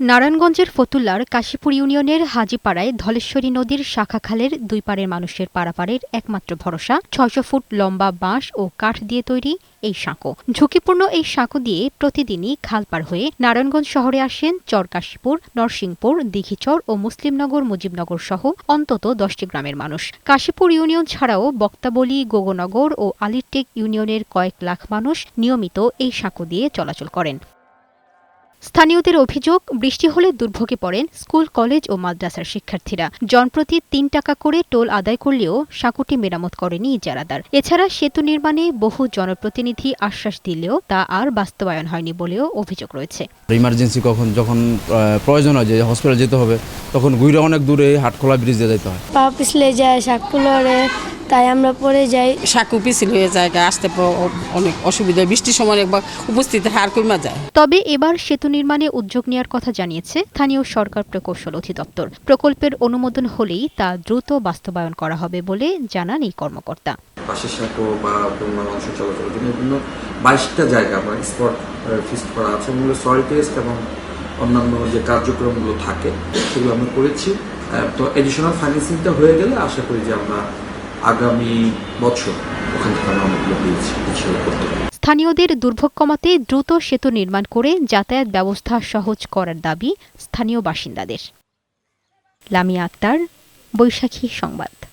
নারায়ণগঞ্জের ফতুল্লার কাশীপুর ইউনিয়নের হাজিপাড়ায় ধলেশ্বরী নদীর শাখা খালের দুই পাড়ের মানুষের পারাপারের একমাত্র ভরসা, ছয়শো ফুট লম্বা বাঁশ ও কাঠ দিয়ে তৈরি এই সাঁকো। ঝুঁকিপূর্ণ এই সাঁকো দিয়ে প্রতিদিনই খাল পার হয়ে নারায়ণগঞ্জ শহরে আসেন চর কাশীপুর, নরসিংপুর, দিঘিচর ও মুসলিমনগর, মুজিবনগর সহ অন্তত দশটি গ্রামের মানুষ। কাশীপুর ইউনিয়ন ছাড়াও বক্তাবলী গোগনগর ও আলিরটেক ইউনিয়নের কয়েক লাখ মানুষ নিয়মিত এই সাঁকো দিয়ে চলাচল করেন। স্থানীয়দের অভিযোগ বৃষ্টি হলে দুর্ভোগে পড়েন স্কুল কলেজ ও মাদ্রাসার শিক্ষার্থীরা। জনপ্রতি তিন টাকা করে টোল আদায় করলেও সাঁকুটি মেরামত করেনি ইজারাদার। এছাড়া সেতু নির্মাণে বহু জনপ্রতিনিধি আশ্বাস দিলেও তা আর বাস্তবায়ন হয়নি বলেও অভিযোগ রয়েছে। ইমার্জেন্সি কখন যখন আহ, প্রয়োজন হয় যে হসপিটাল যেতে হবে তখন ঘুরে অনেক দূরে হাটখোলা ব্রিজ দিয়ে যেতে হয়। পা পিছলে যায় শাক লড়ে তাই আমরা পরে যাই। সাঁকু পিছিল হয়ে যায় আসতে অনেক অসুবিধা বৃষ্টির সময় একবার উপস্থিত হার কমা যায়। তবে এবার সেতু নির্মাণে উদ্যোগ নেওয়ার কথা জানিয়েছে স্থানীয় সরকার প্রকৌশল অধিদপ্তর। প্রকল্পের অনুমোদন হলেই তা দ্রুত বাস্তবায়ন করা হবে বলে জানান এই কর্মকর্তা। পাশের সাঁকো বা বন্যা অংশ চলাচলের জন্য বিভিন্ন বাইশটা জায়গা আমরা স্পট ফিক্সড করা আছে। মূলত সয়েল টেস্ট এবং অন্যান্য যে কার্যক্রমগুলো থাকে সেগুলো আমরা করেছি। তো এডিশনাল ফাইন্যান্সিংটা হয়ে গেলে আশা করি যে আমরা আগামী বছর ওখান থেকে আমরা অনেকগুলো করতে স্থানীয়দের দুর্ভোগ কমাতে দ্রুত সেতু নির্মাণ করে যাতায়াত ব্যবস্থা সহজ করার দাবি স্থানীয় বাসিন্দাদের। লামিয়া আক্তার, বৈশাখী সংবাদ।